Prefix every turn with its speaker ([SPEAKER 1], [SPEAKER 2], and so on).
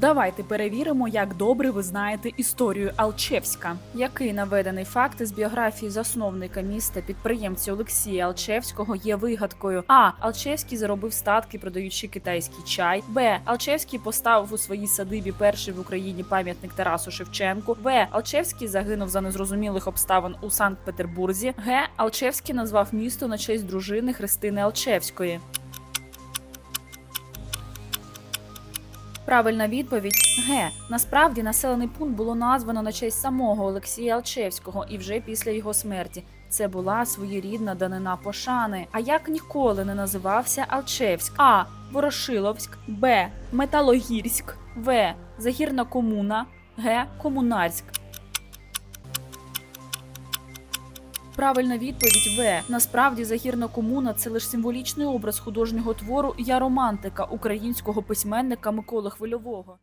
[SPEAKER 1] Давайте перевіримо, як добре ви знаєте історію Алчевська. Який наведений факт із біографії засновника міста підприємця Олексія Алчевського є вигадкою? А. Алчевський заробив статки, продаючи китайський чай. Б. Алчевський поставив у своїй садибі перший в Україні пам'ятник Тарасу Шевченку. В. Алчевський загинув за незрозумілих обставин у Санкт-Петербурзі. Г. Алчевський назвав місто на честь дружини Христини Алчевської. Правильна відповідь Г. Насправді населений пункт було названо на честь самого Олексія Алчевського і вже після його смерті. Це була своєрідна данина пошани. А як ніколи не називався Алчевськ? А. Ворошиловськ, Б. Металогірськ, В. Загірна комуна, Г. Комунарськ. Правильна відповідь В. Насправді загірна комуна це лише символічний образ художнього твору Я романтика українського письменника Миколи Хвильового.